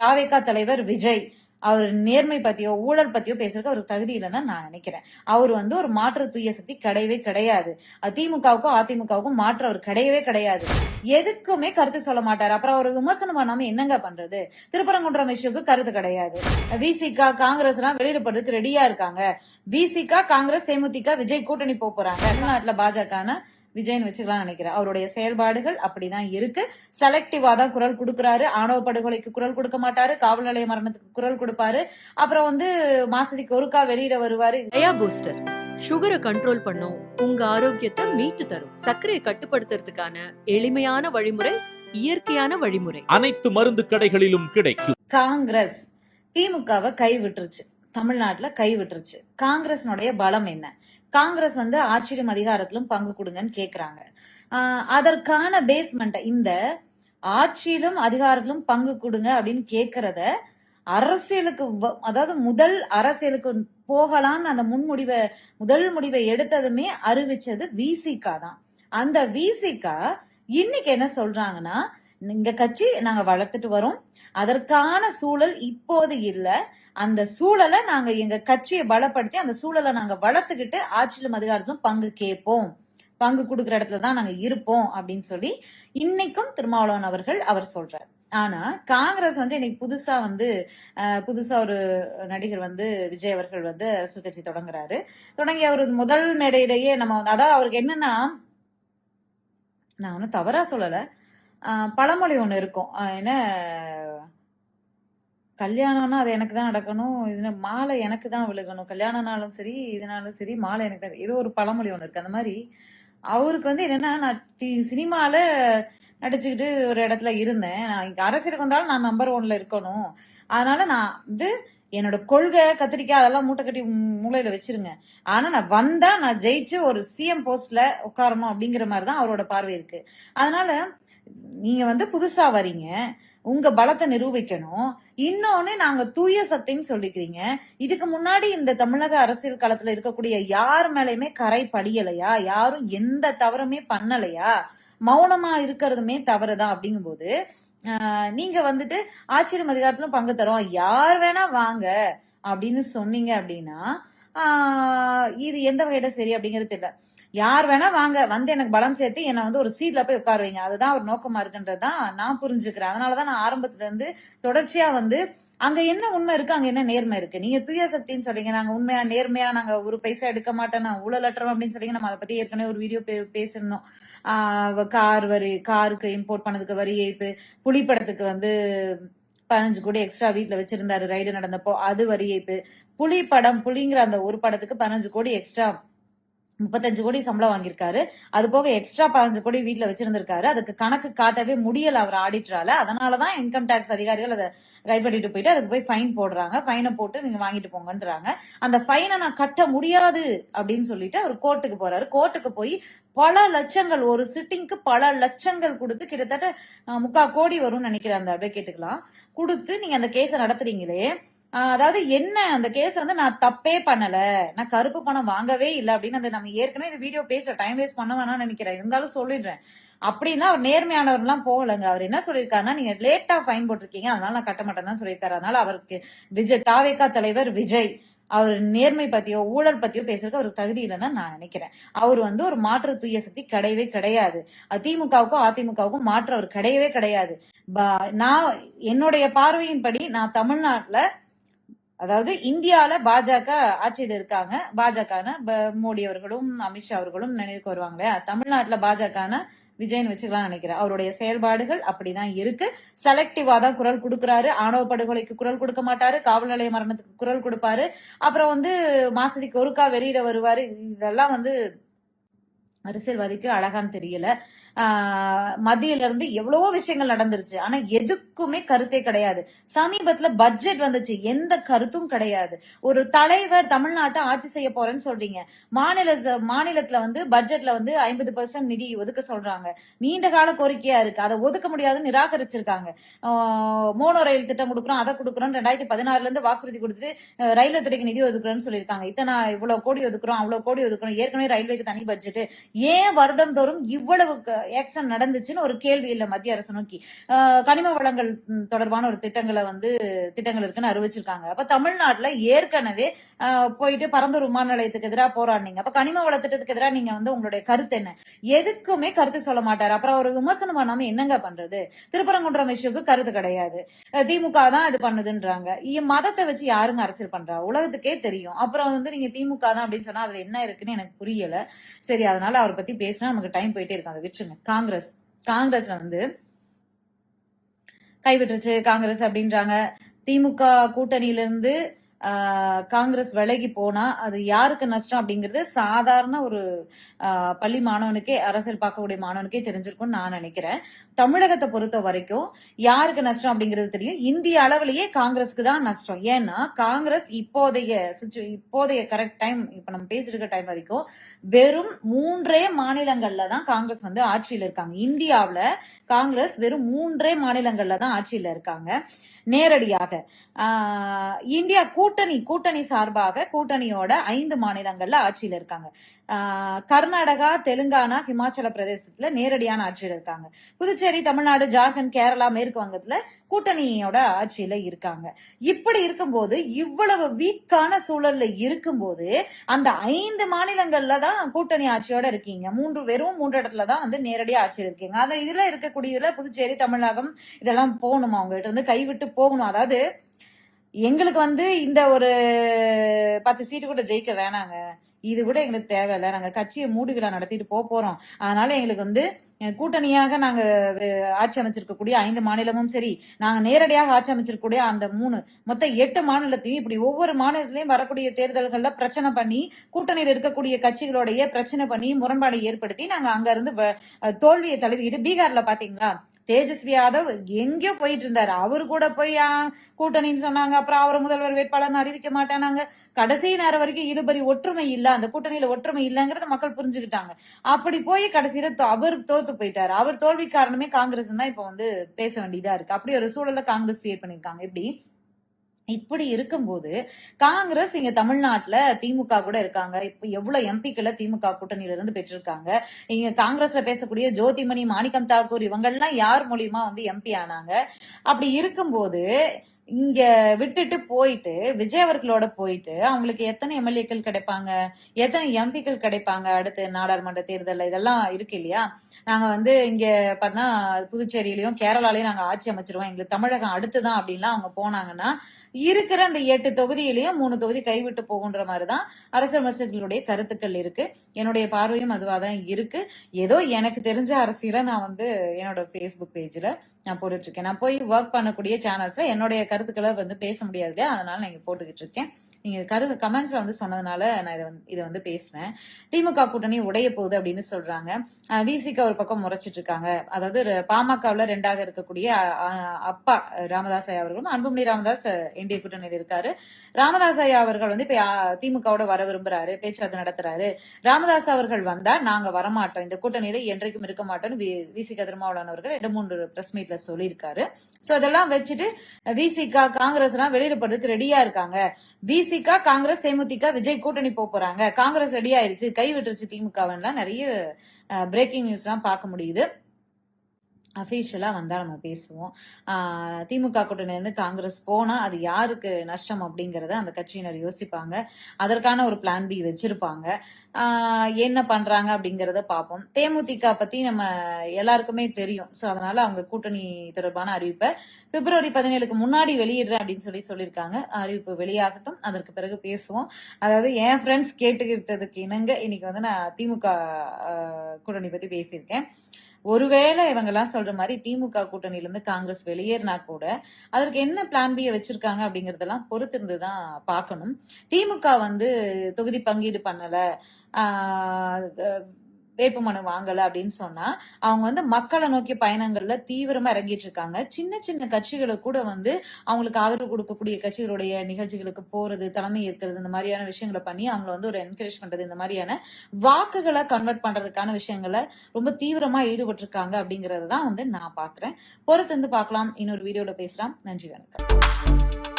தாவேகா தலைவர் விஜய் அவர் நேர்மை பத்தியோ ஊழல் பத்தியோ பேசுறதுக்கு அவருக்கு தகுதி இல்லைன்னு நான் நினைக்கிறேன். அவர் வந்து ஒரு மாற்று தூய சக்தி கிடையவே கிடையாது. திமுகவுக்கும் அதிமுகவுக்கும் மாற்று அவர் கிடையவே கிடையாது. எதுக்குமே கருத்து சொல்ல மாட்டாரு. அப்புறம் அவர் விமர்சனம் பண்ணாம என்னங்க பண்றது? திருப்பரங்குன்றம் இஷ்யூக்கு கருத்து கிடையாது. விசிகா காங்கிரஸ் எல்லாம் வெளியில போறதுக்கு ரெடியா இருக்காங்க. விசிகா காங்கிரஸ் தேமுதிக விஜய் கூட்டணி போறாங்க. தமிழ்நாட்டுல பாஜகன்னு விஜயன் வச்சுக்கலாம் நினைக்கிறேன். அவருடைய செயல்பாடுகள் அப்படிதான் இருக்கு. செலக்டிவா தான் குரல் கொடுக்கறாரு. ஆணவ படுகொலைக்கு குரல் கொடுக்க மாட்டாரு. காவல் நிலைய மரணத்துக்கு குரல் கொடுப்பாரு. அப்புறம் வந்து மாசத்துக்கு ஒருக்கா வெளியிட வருவாரு. பூஸ்டர் சுகரை கண்ட்ரோல் பண்ணும் உங்க ஆரோக்கியத்தை மீட்டு தரும். சர்க்கரையை கட்டுப்படுத்துறதுக்கான எளிமையான வழிமுறை இயற்கையான வழிமுறை. அனைத்து மருந்து கடைகளிலும் கிடைக்கும். காங்கிரஸ் திமுகவை கை விட்டுருச்சு தமிழ்நாட்டுல கை விட்டுருச்சு காங்கிரஸ்னுடைய பலம் என்ன? காங்கிரஸ் வந்து ஆட்சியிலும் அதிகாரத்திலும் பங்கு கொடுங்கன்னு கேக்குறாங்க. அதற்கான பேஸ்மெண்ட் இந்த ஆட்சியிலும் அதிகாரத்திலும் பங்கு கொடுங்க அப்படின்னு கேக்குறத அரசியலுக்கு வ- அதாவது முதல் அரசியலுக்கு போகலான்னு அந்த முன்முடிவை முதல் முடிவை எடுத்ததுமே அறிவிச்சது விசிகா தான். அந்த விசிகா இன்னைக்கு என்ன சொல்றாங்கன்னா இந்த கட்சி நாங்க வளர்த்துட்டு வரோம். அதற்கான சூழல் இப்போது இல்ல. அந்த சூழலை நாங்க எங்க கட்சியை பலப்படுத்தி அந்த சூழலை நாங்க வளர்த்துக்கிட்டு ஆட்சியிலும் அதிகாரத்திலும் பங்கு கேட்போம். பங்கு கொடுக்குற இடத்துல தான் நாங்க இருப்போம் அப்படின்னு சொல்லி இன்னைக்கும் திருமாவளவன் அவர்கள் அவர் சொல்றார். ஆனா காங்கிரஸ் வந்து இன்னைக்கு புதுசா வந்து புதுசா ஒரு நடிகர் வந்து விஜய் அவர்கள் வந்து அரசியல் கட்சி தொடங்குறாரு. தொடங்கி அவர் முதல் மேடையிலேயே நம்ம வந்து- அதாவது அவருக்கு என்னன்னா நான் ஒன்றும் தவறா சொல்லல. பழமொழி ஒண்ணு இருக்கும். என்ன கல்யாணம்னா அது எனக்கு தான் நடக்கணும். இது மாலை எனக்கு தான் விழுகணும். கல்யாணம்னாலும் சரி இதனாலும் சரி மாலை எனக்கு தான் ஏதோ ஒரு பழமொழி ஒன்று இருக்கு. அந்த மாதிரி அவருக்கு வந்து என்னன்னா நான் தி- சினிமால நடிச்சுக்கிட்டு ஒரு இடத்துல இருந்தேன். நான் இங்க அரசியலுக்கு வந்தாலும் நான் நம்பர் ஒன்ல இருக்கணும். அதனால நான் வந்து என்னோட கொள்கை கத்திரிக்காய் அதெல்லாம் மூட்டை கட்டி மூளையில வச்சிருங்க. ஆனா நான் வந்தா நான் ஜெயிச்சு ஒரு சிஎம் போஸ்ட்ல உட்காரணும் அப்படிங்கிற மாதிரி தான் அவரோட பார்வை இருக்கு. அதனால நீங்க வந்து புதுசா வரீங்க. உங்க பலத்தை நிரூபிக்கணும். இன்னொன்னு நாங்க தூய சக்தின்னு சொல்லிக்கிறீங்க. இதுக்கு முன்னாடி இந்த தமிழக அரசியல் களத்துல இருக்கக்கூடிய யார் மேலயுமே கரை படியலையா? யாரும் எந்த தவறுமே பண்ணலையா? மௌனமா இருக்கிறதுமே தவறுதான் அப்படிங்கும்போது ஆஹ், நீங்க வந்துட்டு ஆட்சியிலும் அதிகாரத்திலும் பங்கு தரோம். யார் வேணா வாங்க அப்படின்னு சொன்னீங்க அப்படின்னா இது எந்த வகையில சரி அப்படிங்கிறது தெரியல. யார் வேணா வாங்க வந்து எனக்கு பலம் சேர்த்து என்னை வந்து ஒரு சீட்ல போய் உட்கார வைங்க. அதுதான் ஒரு நோக்கமா இருக்குன்றதுதான் நான் புரிஞ்சுக்கிறேன். அதனாலதான் நான் ஆரம்பத்துல இருந்து தொடர்ச்சியா வந்து அங்க என்ன உண்மை இருக்கு அங்க என்ன நேர்மை இருக்கு? நீங்க தூய சக்தின்னு சொல்றீங்க. நாங்க உண்மையா நேர்மையா நாங்க ஒரு பைசா எடுக்க மாட்டோம் நான் ஊழலற்றோம் அப்படின்னு சொல்லி நம்ம அதை பத்தி ஏற்கனவே ஒரு வீடியோ பேசியிருந்தோம். கார் வரி காருக்கு இம்போர்ட் பண்ணதுக்கு வரி ஏய்ப்பு புலிப்படத்துக்கு வந்து பதினஞ்சு கோடி எக்ஸ்ட்ரா வீட்டுல வச்சிருந்தாரு ரைடு நடந்தப்போ அது வரி ஏய்ப்பு. புலி படம் புலிங்கிற அந்த ஒரு படத்துக்கு பதினஞ்சு கோடி எக்ஸ்ட்ரா முப்பத்தஞ்சு கோடி சம்பளம் வாங்கியிருக்காரு. அது போக எக்ஸ்ட்ரா பதினஞ்சு கோடி வீட்டுல வச்சிருந்திருக்காரு. அதுக்கு கணக்கு காட்டவே முடியல அவர் ஆடிட்டரால அதனாலதான் இன்கம் டேக்ஸ் அதிகாரிகள் அதை கைப்பற்றிட்டு போயிட்டு அதுக்கு போய் ஃபைன் போடுறாங்க. ஃபைனை போட்டு நீங்க வாங்கிட்டு போங்கன்றாங்க. அந்த ஃபைனை நான் கட்ட முடியாது அப்படின்னு சொல்லிட்டு அவர் கோர்ட்டுக்கு போறாரு. கோர்ட்டுக்கு போய் பல லட்சங்கள் ஒரு சிட்டிங்க்கு பல லட்சங்கள் கொடுத்து கிட்டத்தட்ட முக்கா கோடி வரும்னு நினைக்கிறேன் அந்த அப்படியே கேட்டுக்கலாம் கொடுத்து நீங்க அந்த கேஸை நடத்துறீங்களே அதாவது என்ன அந்த கேஸ் வந்து நான் தப்பே பண்ணல. நான் கருப்பு பணம் வாங்கவே இல்லை அப்படின்னு அந்த நம்ம ஏற்கனவே இந்த வீடியோ பேசுற டைம் வேஸ்ட் பண்ண வேணாம்னு நினைக்கிறேன். இருந்தாலும் சொல்லிடுறேன். அப்படின்னா அவர் நேர்மையானவர்லாம் போகலங்க. அவர் என்ன சொல்லியிருக்காருன்னா நீங்க லேட்டா ஃபைன் போட்டிருக்கீங்க. அதனால நான் கட்ட மாட்டேன்னு தான் சொல்லியிருக்காரு. அதனால அவருக்கு விஜய் தாவேக்கா தலைவர் விஜய் அவர் நேர்மை பத்தியோ ஊழல் பத்தியோ பேசுறதுக்கு அவருக்கு தகுதி இல்லைன்னு நான் நினைக்கிறேன். அவர் வந்து ஒரு மாற்று தூய சக்தி கிடையவே கிடையாது. திமுகவுக்கும் அதிமுகவுக்கும் மாற்று அவர் கிடையவே கிடையாது. ப- நான் என்னுடைய பார்வையின்படி நான் தமிழ்நாட்டுல அதாவது இந்தியாவில பாஜக ஆட்சியில் இருக்காங்க. பாஜகன மோடி அவர்களும் அமித்ஷா அவர்களும் நினைவுக்கு வருவாங்க இல்லையா தமிழ்நாட்டுல பாஜகன விஜயன் வச்சுக்கலாம் நினைக்கிறேன். அவருடைய செயல்பாடுகள் அப்படிதான் இருக்கு. செலக்டிவா தான் குரல் கொடுக்கறாரு. ஆணவ படுகொலைக்கு குரல் கொடுக்க மாட்டாரு. காவல் நிலைய மரணத்துக்கு குரல் கொடுப்பாரு. அப்புறம் வந்து மாசத்துக்கு ஒருக்கா வெளியில வருவாரு. இதெல்லாம் வந்து அரசியல்வாதிக்கு அழகான்னு தெரியல. மத்தியில இருந்து எவ்வளவோ விஷயங்கள் நடந்துருச்சு. ஆனா எதுக்குமே கருத்தே கிடையாது. சமீபத்துல பட்ஜெட் வந்துச்சு. எந்த கருத்தும் கிடையாது. ஒரு தலைவர் தமிழ்நாட்டை ஆட்சி செய்ய போறேன்னு சொல்றீங்க. மாநில மாநிலத்துல வந்து பட்ஜெட்ல வந்து ஐம்பது பர்சன்ட் நிதி ஒதுக்க சொல்றாங்க. நீண்ட கால கோரிக்கையா இருக்கு. அதை ஒதுக்க முடியாதுன்னு நிராகரிச்சிருக்காங்க. மோனோ ரயில் திட்டம் கொடுக்குறோம் அதை கொடுக்குறோம் ரெண்டாயிரத்தி பதினாறுல இருந்து வாக்குறுதி கொடுத்துட்டு ரயில்வே துறைக்கு நிதி ஒதுக்குறோம்னு சொல்லியிருக்காங்க. இத்தனை இவ்வளவு கோடி ஒதுக்குறோம் அவ்வளவு கோடி ஒதுக்குறோம். ஏற்கனவே ரயில்வேக்கு தனி பட்ஜெட் ஏன் வருடம் தோறும் இவ்வளவு க- ஆக்சிடென்ட் நடந்துச்சுன்னு ஒரு கேள்வி இல்லை மத்திய அரசு நோக்கி. கனிம வளங்கள் தொடர்பான ஒரு திட்டங்களை வந்து திட்டங்கள் இருக்குன்னு அறிவிச்சிருக்காங்க. அப்ப தமிழ்நாட்டுல ஏற்கனவே போயிட்டு பரந்தூர் விமான நிலையத்துக்கு எதிராக போராடினீங்க. அப்ப கனிம வள திட்டத்துக்கு எதிராக நீங்க வந்து உங்களுடைய கருத்து என்ன? எதுக்குமே கருத்து சொல்ல மாட்டாரு. அப்புறம் ஒரு விமர்சனம் பண்ணாம என்னங்க பண்றது? திருப்பரங்குன்றம் இஷ்யூக்கு கருத்து கிடையாது. திமுக தான் இது பண்ணுதுன்றாங்க. மதத்தை வச்சு யாருங்க அரசியல் பண்றா? உலகத்துக்கே தெரியும். அப்புறம் வந்து நீங்க திமுக தான் அப்படின்னு சொன்னா அதுல என்ன இருக்குன்னு எனக்கு புரியல. சரி அதனால அவரை பத்தி பேசினா நமக்கு டைம் போயிட்டே இருக்கும். அதை விட்டுருங்க. காங்கிரஸ். காங்கிரஸ்ல வந்து கைவிட்டுருச்சு காங்கிரஸ் அப்படின்றாங்க. திமுக கூட்டணியில இருந்து ஆஹ், காங்கிரஸ் விலகி போனா அது யாருக்கு நஷ்டம் அப்படிங்கிறது சாதாரண ஒரு ஆஹ், பள்ளி மாணவனுக்கே அரசியல் பார்க்கக்கூடிய மாணவனுக்கே தெரிஞ்சிருக்கும்னு நான் நினைக்கிறேன். தமிழகத்தை பொறுத்த வரைக்கும் யாருக்கு நஷ்டம் அப்படிங்கிறது தெரியும். இந்திய அளவிலேயே காங்கிரஸ்க்கு தான் நஷ்டம். ஏன்னா காங்கிரஸ் இப்போதைய சுச்சு இப்போதைய கரெக்ட் டைம் இப்ப நம்ம பேசிட்டு இருக்க டைம் வரைக்கும் வெறும் மூன்றே மாநிலங்கள்ல தான் காங்கிரஸ் வந்து ஆட்சியில இருக்காங்க. இந்தியாவில காங்கிரஸ் வெறும் மூன்றே மாநிலங்கள்ல தான் ஆட்சியில இருக்காங்க. நேரடியாக இந்தியா கூட்டணி கூட்டணி சார்பாக கூட்டணியோட ஐந்து மாநிலங்கள்ல ஆட்சியில இருக்காங்க. கர்நாடகா தெலுங்கானா ஹிமாச்சல பிரதேசத்துல நேரடியான ஆட்சியில் இருக்காங்க. புதுச்சேரி தமிழ்நாடு ஜார்க்கண்ட் கேரளா மேற்கு வங்கத்துல கூட்டணியோட ஆட்சியில இருக்காங்க. இப்படி இருக்கும்போது இவ்வளவு வீக்கான சூழல்ல இருக்கும்போது அந்த ஐந்து மாநிலங்கள்ல தான் கூட்டணி ஆட்சியோட இருக்கீங்க. மூன்று வெறும் மூன்று இடத்துல தான் வந்து நேரடியா ஆட்சியில் இருக்கீங்க. அது இதுல இருக்கக்கூடியதுல புதுச்சேரி தமிழகம் இதெல்லாம் போகணுமா? அவங்ககிட்ட வந்து கைவிட்டு போகணும். அதாவது எங்களுக்கு வந்து இந்த ஒரு பத்து சீட்டு கூட ஜெயிக்க வேணாங்க. இது கூட எங்களுக்கு தேவையில்லை. நாங்கள் கட்சியை மூடு விழா நடத்திட்டு போக போறோம். அதனால எங்களுக்கு வந்து கூட்டணியாக நாங்கள் ஆட்சி அமைச்சிருக்கக்கூடிய ஐந்து மாநிலமும் சரி நாங்கள் நேரடியாக ஆட்சி அமைச்சிருக்கக்கூடிய அந்த மூணு மொத்தம் எட்டு மாநிலத்தையும் இப்படி ஒவ்வொரு மாநிலத்திலையும் வரக்கூடிய தேர்தல்களில் பிரச்சனை பண்ணி கூட்டணியில் இருக்கக்கூடிய கட்சிகளோடைய பிரச்சனை பண்ணி முரண்பாடை ஏற்படுத்தி நாங்கள் அங்கேருந்து தோல்வியை தழுவிட்டு பீகார்ல பாத்தீங்களா? தேஜஸ்வி யாதவ் எங்கேயோ போயிட்டு இருந்தாரு. அவரு கூட போய் கூட்டணின்னு சொன்னாங்க. அப்புறம் அவர் முதல்வர் வேட்பாளர்னு அறிவிக்க மாட்டானாங்க. கடைசி நேரம் வரைக்கும் இழுபறி ஒற்றுமை இல்ல. அந்த கூட்டணியில ஒற்றுமை இல்லங்கறத மக்கள் புரிஞ்சுக்கிட்டாங்க. அப்படி போய் கடைசியில தோ- அவர் தோத்து போயிட்டாரு. அவர் தோல்வி காரணமே காங்கிரஸ் தான் இப்ப வந்து பேச வேண்டியதா இருக்கு. அப்படி ஒரு சூழல்ல காங்கிரஸ் கிரியேட் பண்ணிருக்காங்க எப்படி? இப்படி இருக்கும்போது காங்கிரஸ் இங்க தமிழ்நாட்டுல திமுக கூட இருக்காங்க. இப்ப எவ்வளவு எம்பிக்களை திமுக கூட்டணியில இருந்து பெற்றிருக்காங்க. இங்க காங்கிரஸ்ல பேசக்கூடிய ஜோதிமணி மாணிக்கம் தாக்கூர் இவங்கெல்லாம் யார் மூலியமா வந்து எம்பி ஆனாங்க? அப்படி இருக்கும்போது இங்க விட்டுட்டு போயிட்டு விஜய் அவர்களோட போயிட்டு அவங்களுக்கு எத்தனை எம்எல்ஏக்கள் கிடைப்பாங்க? எத்தனை எம்பிக்கள் கிடைப்பாங்க அடுத்து நாடாளுமன்ற தேர்தல் இதெல்லாம் இருக்கு இல்லையா? நாங்க வந்து இங்க பார்த்தா புதுச்சேரியிலயும் கேரளாலயும் நாங்க ஆட்சி அமைச்சிருவோம். எங்களுக்கு தமிழகம் அடுத்துதான் அப்படின்லாம் அவங்க போனாங்கன்னா இருக்கிற அந்த எட்டு தொகுதியிலயும் மூணு தொகுதி கைவிட்டு போகுன்ற மாதிரிதான் அரசியல் விமர்சகர்களுடைய கருத்துக்கள் இருக்கு. என்னுடைய பார்வையும் அதுவாக தான் இருக்கு. ஏதோ எனக்கு தெரிஞ்ச அரசியலை நான் வந்து என்னோட ஃபேஸ்புக் பேஜ்ல நான் போட்டுட்டு இருக்கேன். நான் போய் ஒர்க் பண்ணக்கூடிய சேனல்ஸ்ல என்னுடைய கருத்துக்களை வந்து பேச முடியாது இல்லையா? அதனால நான் இங்க போட்டுக்கிட்டு இருக்கேன். நீங்க கரு கமெண்ட்ஸ்ல வந்து சொன்னதுனால நான் இதை வந்து இதை வந்து பேசினேன் திமுக கூட்டணி உடைய போகுது அப்படின்னு சொல்றாங்க. விசிக ஒரு பக்கம் முறைச்சிட்டு இருக்காங்க அதாவது ர- பாமகவுல ரெண்டாக இருக்கக்கூடிய அப்பா ராமதாஸ் ஐயா அவர்களும் அன்புமணி ராமதாஸ் என்டிஏ கூட்டணியில் இருக்காரு. ராமதாஸ் ஐயா அவர்கள் வந்து இப்ப திமுகவோட வர விரும்புறாரு பேச்சுவார்த்தை நடத்துறாரு. ராமதாஸ் அவர்கள் வந்தா நாங்க வரமாட்டோம். இந்த கூட்டணியில என்றைக்கும் இருக்க மாட்டோம்னு விசிக திருமாவளவன் அவர்கள் ரெண்டு மூன்று பிரஸ் மீட்ல சொல்லியிருக்காரு. சோ அதெல்லாம் வச்சுட்டு விசிகா காங்கிரஸ் எல்லாம் வெளியில போறதுக்கு ரெடியா இருக்காங்க. விசிகா காங்கிரஸ் தேமுதிக விஜய் கூட்டணி போக போறாங்க. காங்கிரஸ் ரெடி ஆயிருச்சு. கை விட்டுருச்சு திமுகவன்லாம். நிறைய பிரேக்கிங் நியூஸ் எல்லாம் பார்க்க முடியுது. அஃபீஷியலாக வந்தால் நம்ம பேசுவோம். திமுக கூட்டணியிலேருந்து காங்கிரஸ் போனால் அது யாருக்கு நஷ்டம் அப்படிங்கிறத அந்த கட்சியினர் யோசிப்பாங்க. அதற்கான ஒரு பிளான் பி வச்சுருப்பாங்க. என்ன பண்ணுறாங்க அப்படிங்கிறத பார்ப்போம். தேமுதிக பற்றி நம்ம எல்லாருக்குமே தெரியும். ஸோ அதனால் அவங்க கூட்டணி தொடர்பான அறிவிப்பை பிப்ரவரி பதினேழுக்கு முன்னாடி வெளியிடுறேன் அப்படின்னு சொல்லி சொல்லியிருக்காங்க. அறிவிப்பு வெளியாகட்டும். அதற்கு பிறகு பேசுவோம். அதாவது என் ஃப்ரெண்ட்ஸ் கேட்டுக்கிட்டதுக்கு இணங்க இன்னைக்கு வந்து நான் திமுக கூட்டணி பற்றி பேசியிருக்கேன். ஒருவேளை இவங்கெல்லாம் சொல்ற மாதிரி திமுக கூட்டணியில இருந்து காங்கிரஸ் வெளியேறினா கூட அதற்கு என்ன பிளான் பியை வச்சிருக்காங்க அப்படிங்கறதெல்லாம் பொறுத்திருந்து தான் பார்க்கணும். திமுக வந்து தொகுதி பங்கீடு பண்ணல. ஆஹ் வேட்புமனு வாங்கல அப்படின்னு சொன்னா அவங்க வந்து மக்களை நோக்கி பயணங்கள்ல தீவிரமா இறங்கிட்டு இருக்காங்க. சின்ன சின்ன கட்சிகளுக்கு கூட வந்து அவங்களுக்கு ஆதரவு கொடுக்கக்கூடிய கட்சிகளுடைய நிகழ்ச்சிகளுக்கு போறது தலைமை ஏற்கிறது இந்த மாதிரியான விஷயங்களை பண்ணி அவங்கள வந்து ஒரு என்கரேஜ் பண்றது இந்த மாதிரியான வாக்குகளை கன்வெர்ட் பண்றதுக்கான விஷயங்களை ரொம்ப தீவிரமா ஈடுபட்டு இருக்காங்க அப்படிங்கறது தான் வந்து நான் பாக்குறேன். பொறுத்து வந்து பார்க்கலாம் இன்னொரு வீடியோல பேசுறான் நன்றி வணக்கம்.